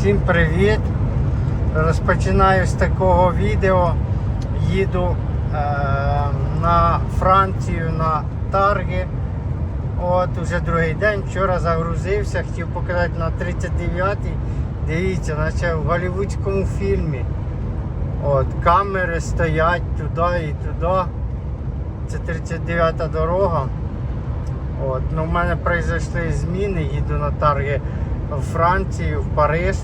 Всім привіт! Розпочинаю з такого відео. Їду е, на Францію на Тарги. От уже другий день. Вчора загрузився, хотів показати на 39-й. Дивіться, наче в голівудському фільмі. От, камери стоять туди і туди. Це 39-та дорога. От, ну, в мене пройшли зміни, їду на тарги в Францію, в Париж.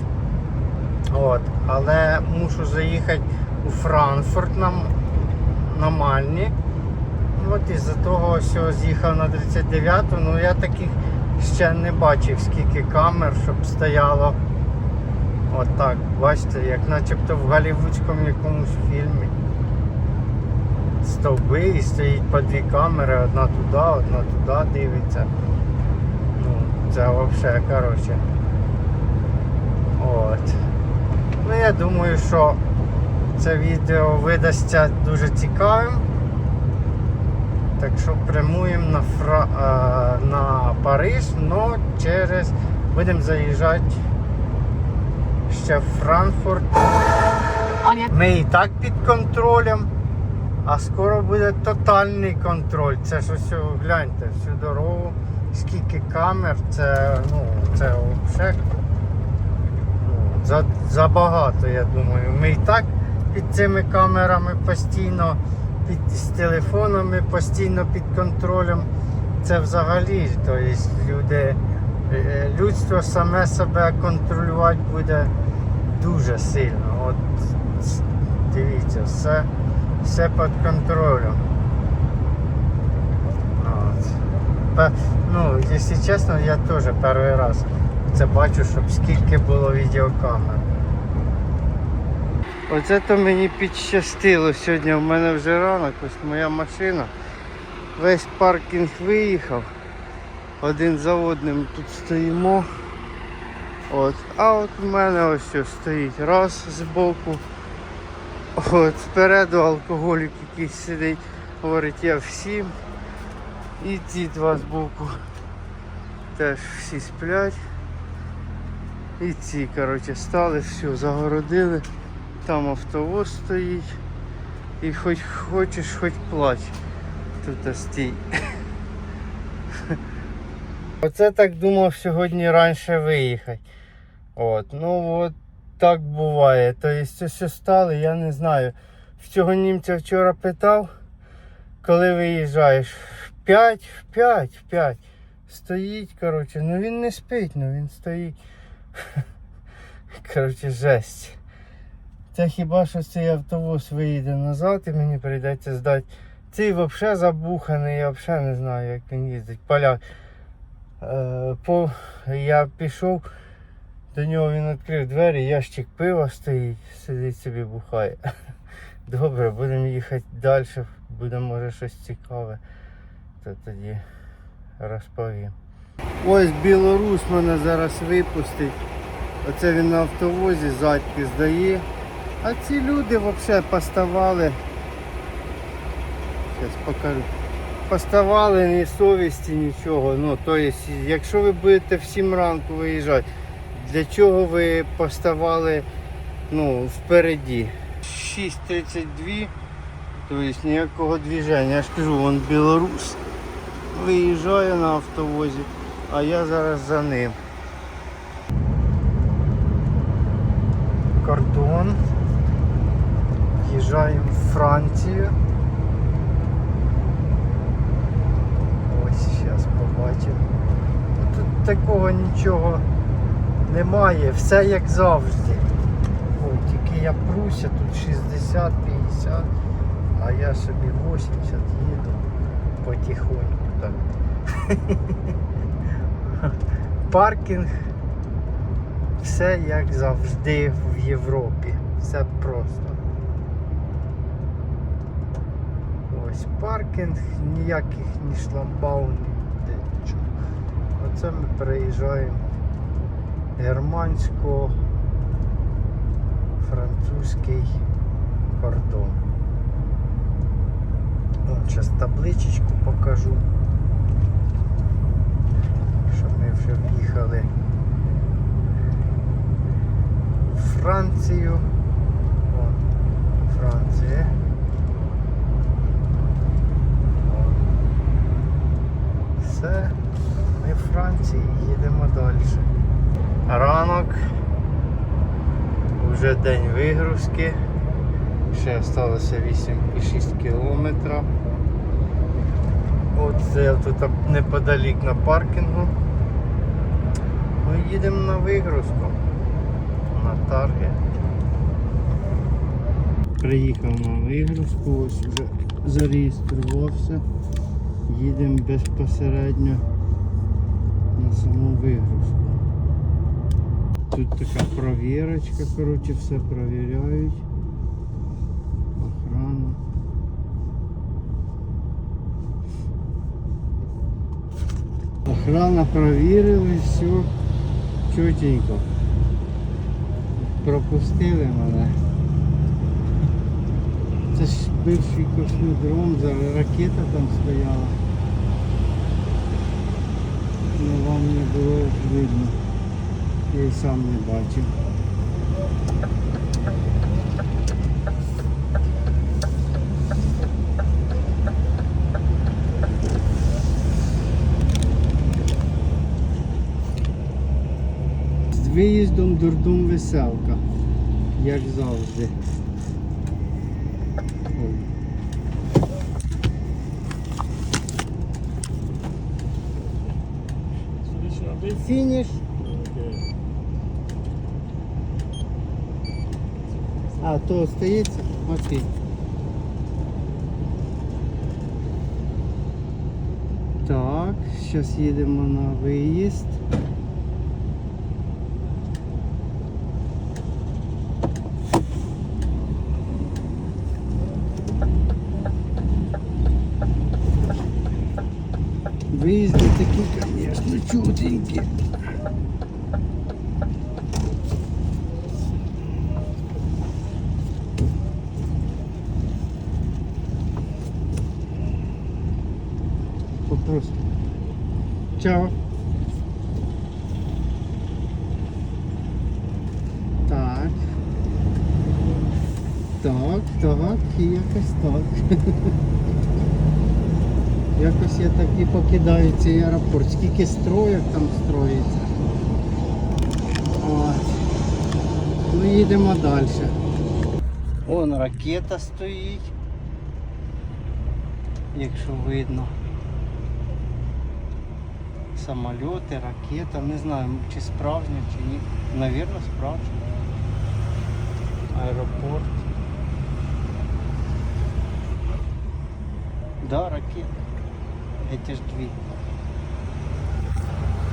От, але мушу заїхати у Франкфурт на, на Мальні. От із-за того, що з'їхав на 39-ту, ну я таких ще не бачив, скільки камер, щоб стояло. От так, бачите, як начебто в голівудському якомусь фільмі. Стовби і стоїть по дві камери, одна туди, одна туди дивиться. Ну, це взагалі, коротше. От. Ну я думаю, що це відео видасться дуже цікавим. Так що прямуємо на, Фра... е, на Париж, але через будемо заїжджати ще в Франкфурт. Ми і так під контролем, а скоро буде тотальний контроль. Це ж ось гляньте, всю дорогу, скільки камер, це ну, це взагалі за, забагато, я думаю. Ми і так під цими камерами постійно, під з телефонами постійно під контролем. Це взагалі, тобто люди, е, людство саме себе контролювати буде дуже сильно. От дивіться, все, все під контролем. Ну, якщо чесно, я теж перший раз це бачу, щоб скільки було відеокамер. Оце то мені підщастило сьогодні. В мене вже ранок, ось моя машина. Весь паркінг виїхав. Один за одним тут стоїмо. От. А от в мене ось що стоїть. Раз збоку. От спереду алкоголік якийсь сидить. Говорить, я всім. І ці два збоку. Теж всі сплять. І ці, коротше, стали, все, загородили. Там автобус стоїть. І хоч хочеш, хоч плач. Тут стій. Оце так думав сьогодні раніше виїхати. От, ну от так буває. Тобто це що стало, я не знаю. В цього німця вчора питав, коли виїжджаєш. В 5, в 5, в 5. Стоїть, коротше, ну він не спить, ну він стоїть. Коротше, жесть. Це хіба що цей автобус виїде назад і мені прийдеться здати. Цей взагалі забуханий, я взагалі не знаю, як він їздить. Поляк. Е, по, я пішов, до нього він відкрив двері, ящик пива стоїть, сидить собі бухає. Добре, будемо їхати далі, буде може щось цікаве, то тоді розповім. Ось Білорусь мене зараз випустить. Оце він на автовозі задьки здає. А ці люди взагалі поставали. Зараз покажу. Поставали ні совісті, нічого. Ну, то є, якщо ви будете в 7 ранку виїжджати, для чого ви поставали ну, впереді? 6.32, тобто ніякого движення. Я ж кажу, вон Білорус виїжджає на автовозі, а я зараз за ним. Кордон. В'їжджаємо в Францію. Ось зараз побачимо. Ну, Тут такого нічого немає, все як завжди. Ой, тільки я пруся, тут 60-50, а я собі 80 їду потихоньку так. Паркінг все як завжди в Європі. Все просто. Ось паркінг, ніяких ні шламбаунів, нічого. Оце ми переїжджаємо германсько французький кордон. Зараз табличечку покажу. Що ми вже в'їхали Францію. О, Франція. Все, ми в Франції, їдемо далі. Ранок. Вже день вигрузки. Ще залишилося 8,6 кілометра. От це тут неподалік на паркінгу. Ми їдемо на вигрузку. На тарги. Приїхав на вигрузку, ось вже зареєструвався. Їдемо безпосередньо на саму вигрузку. Тут така провірочка, коротше, все провіряють. Охрана. Охрана провірили, все чотенько. Пропустили мене. Це ж бивший космодром, зараз ракета там стояла. Ну вам не було видно. Я й сам не бачив. Виїздом дурдом веселка, як завжди. Фініш. А, то остається? Окей. Так, зараз їдемо на виїзд. Виїзди такі, звісно, чуденькі. Попросту. Чао. Так. Так, так, якось так. Якось я так і покидаю цей аеропорт. Скільки строїв там строїться. От. Ну їдемо далі. Вон ракета стоїть. Якщо видно. Самольоти, ракета, не знаю, чи справжня, чи ні. Навірно, справжня. Аеропорт. Да, ракета. Эти ж дві.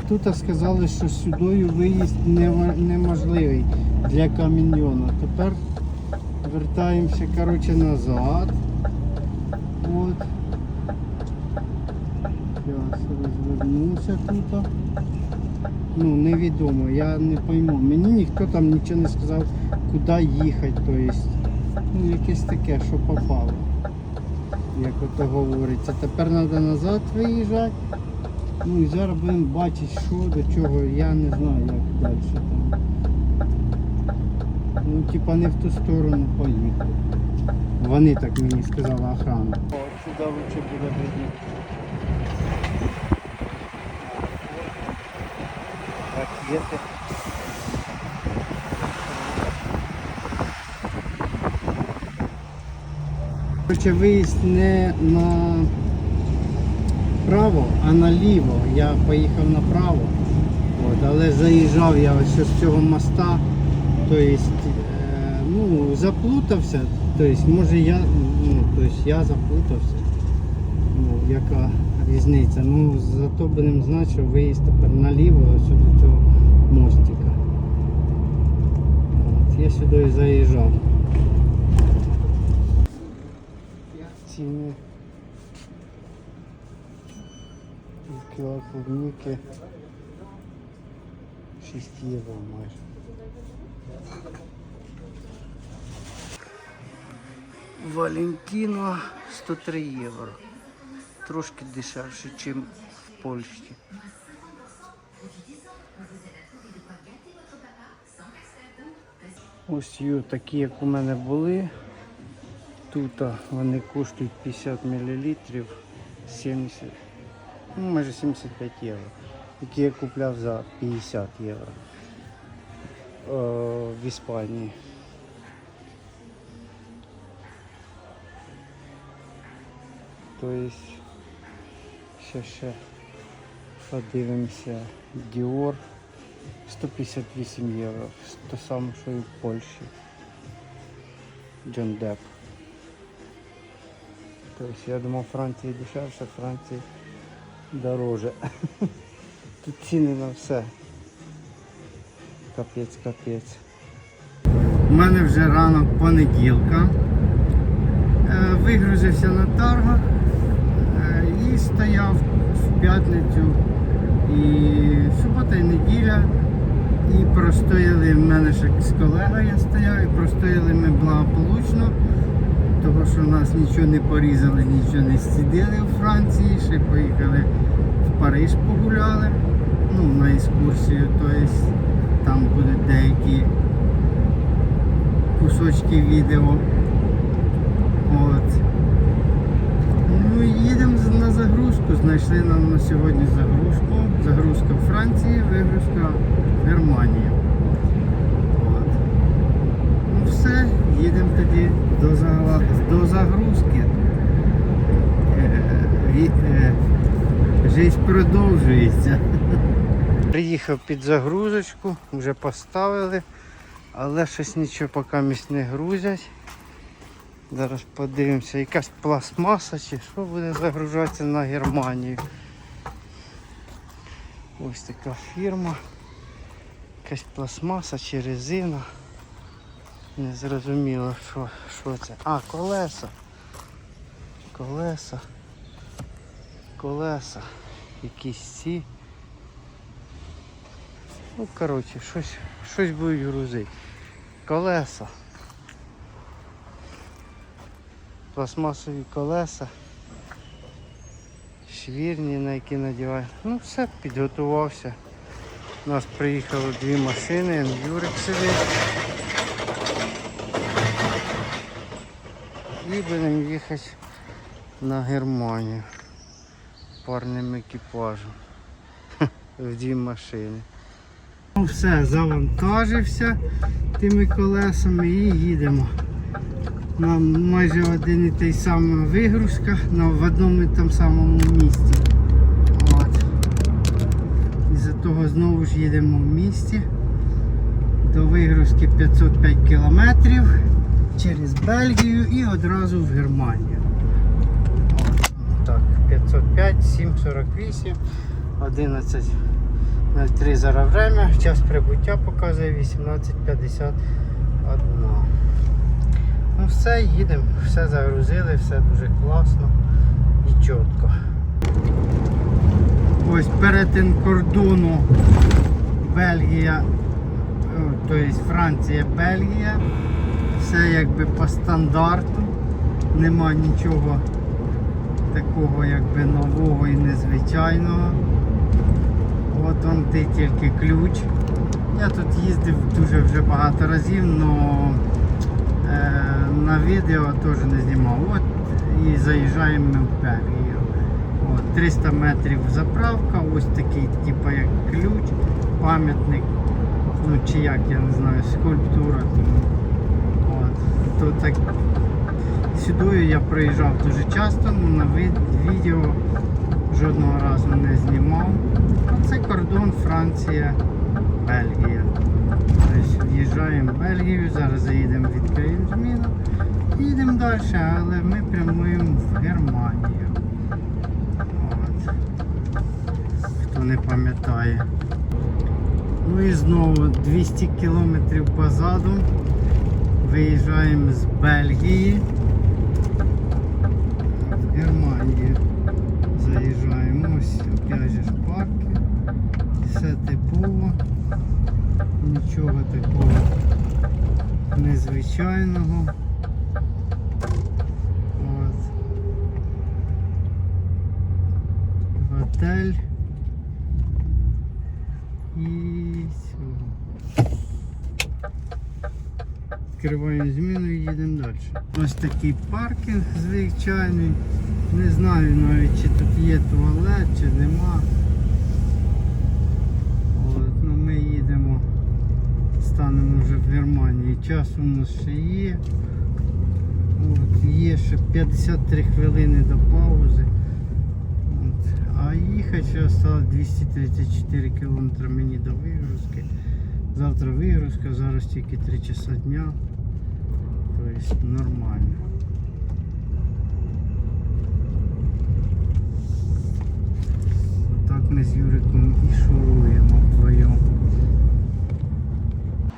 Тут сказали, що сюдою виїзд неможливий для каміньйона. Тепер вертаємося коротше, назад. От. Зараз розвернуся тут. Ну, невідомо, я не пойму. Мені ніхто там нічого не сказав, куди їхати. Тобто, ну, якесь таке, що попало. Як ото говориться. Тепер треба назад виїжджати. Ну і зараз будемо бачити, що до чого. Я не знаю, як далі там. Ну, типа не в ту сторону поїхав. Вони так мені сказала охрана. О, сюди лучше буде видно. Ракети. Короче, виїзд не на право, а наліво. Я поїхав направо. От, але заїжджав я ось з цього моста. Тобто, е, ну, заплутався. Тобто, може я, ну, тобто, я заплутався. Ну, яка різниця. Ну, зато будемо знати, що виїзд тепер наліво ось до цього мостика. От, я сюди заїжджав. Ціни. Кіло клубніки 6 євро майже. Валентино 103 євро. Трошки дешевше, ніж в Польщі. Ось ю такі, як у мене були. Тут вони коштують 50 мл 70, ну майже 75 євро. Які я купляв за 50 євро О, в Іспанії. Тобто ще ще подивимося Dior 158 євро. То саме, що і в Польщі. Джон Депп. Тобто я думав Франції дешевше, Франції дороже. Тут ціни на все. Капець, капець. У мене вже ранок понеділка. Е, Вигрузився на торгах е, і стояв в п'ятницю і субота і неділя. І простояли в мене ще з колегою я стояв, і простояли ми благополучно, тому що нас нічого не порізали, нічого не стідили у Франції, ще поїхали в Париж погуляли, ну, на екскурсію, тобто там будуть деякі кусочки відео. От. Ну і їдемо на загрузку. Знайшли нам на сьогодні загрузку. Загрузка в Франції, вигрузка в Германії. От. Ну все, їдемо тоді до, загла- до загрузки. Життя продовжується. Приїхав під загрузочку, вже поставили, але щось нічого поки місць не грузять. Зараз подивимося, якась пластмаса чи що буде загружатися на Германію. Ось така фірма. Якась пластмаса чи резина. Не зрозуміло, що, що це. А, колеса. Колеса. Колеса. Якісь ці. Ну, коротше, щось, щось будуть грузити. Колеса. Пластмасові колеса. Швірні, на які надівають. Ну все, підготувався. У нас приїхало дві машини, Юрик сидить. І будемо їхати на Германію парним екіпажем. В дві машини. Ну все, завантажився тими колесами і їдемо. Нам майже один і той самий вигрузка на, в одному і тому самому місці. От. Із-за того знову ж їдемо в місті. До вигрузки 505 кілометрів через Бельгію і одразу в Германію. От. Так, 505, 748, 11. 03 зараз время, час прибуття показує 18.51. Ну все, їдемо, все загрузили, все дуже класно і чітко. Ось перетин кордону Бельгія, тобто Франція, Бельгія. Все якби по стандарту. Нема нічого такого якби нового і незвичайного. От он ти тільки ключ. Я тут їздив дуже вже багато разів, але на відео теж не знімав. От і заїжджаємо ми в Бельгію. От, 300 метрів заправка, ось такий, типу як ключ, пам'ятник, ну чи як, я не знаю, скульптура. От, то так сюди я приїжджав дуже часто, але на від- відео жодного разу не знімав. Це кордон Франція, Бельгія. Тобто в'їжджаємо в Бельгію, зараз заїдемо відкриємо зміну. Їдемо далі, але ми прямуємо в Германію. От. Хто не пам'ятає. Ну і знову 200 кілометрів позаду. Виїжджаємо з Бельгії. В Германію. Заїжджаємо. Ось опять же парки. Все типово. Нічого такого незвичайного. От. Готель. Відкриваємо зміну і їдемо далі. Ось такий паркінг звичайний. Не знаю навіть чи тут є туалет, чи нема. От, ну ми їдемо, станемо вже в Германії. Час у нас ще є. От, є ще 53 хвилини до паузи. От. А їхати ще осталось 234 км мені до вигрузки. Завтра вигрузка, зараз тільки 3 часа дня. Тобто нормально. Отак ми з Юриком і шуруємо вдвоєм.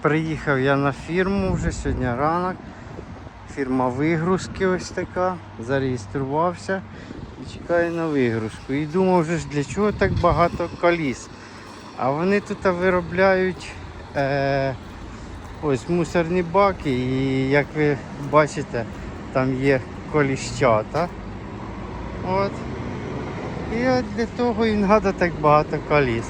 Приїхав я на фірму вже сьогодні ранок. Фірма вигрузки ось така. Зареєструвався і чекаю на вигрузку. І думав, вже ж для чого так багато коліс. А вони тут виробляють е, ось мусорні баки і як ви бачите, там є коліщата. От. І от для того і треба так багато коліс.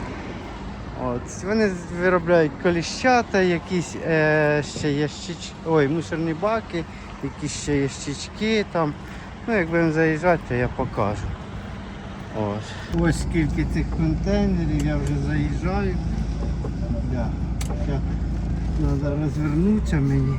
От. Вони виробляють коліщата, якісь е, ще ящички, ой, мусорні баки, якісь ще ящички там. Ну, як будемо заїжджати, то я покажу. Ось. Ось скільки цих контейнерів, я вже заїжджаю. Да. Треба розвернутися мені.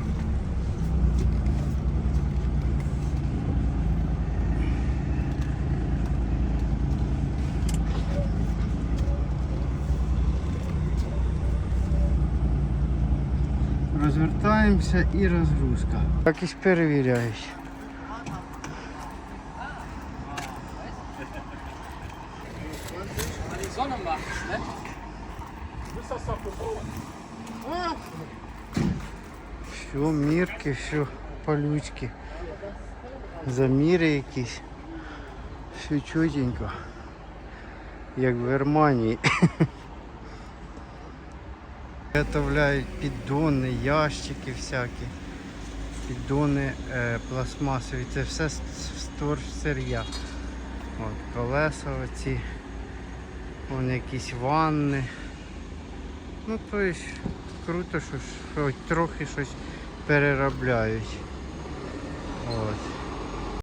Розвертаємося і розгрузка. Якийсь перевіряють. Мірки, все, полючки. Заміри якісь. Все чотенько. Як в Германії. Виготовляють піддони, ящики всякі. Піддони е, пластмасові. Це все з торфсир'я. От, колеса оці. Вон якісь ванни. Ну то є круто, що хоч трохи щось переробляють. От.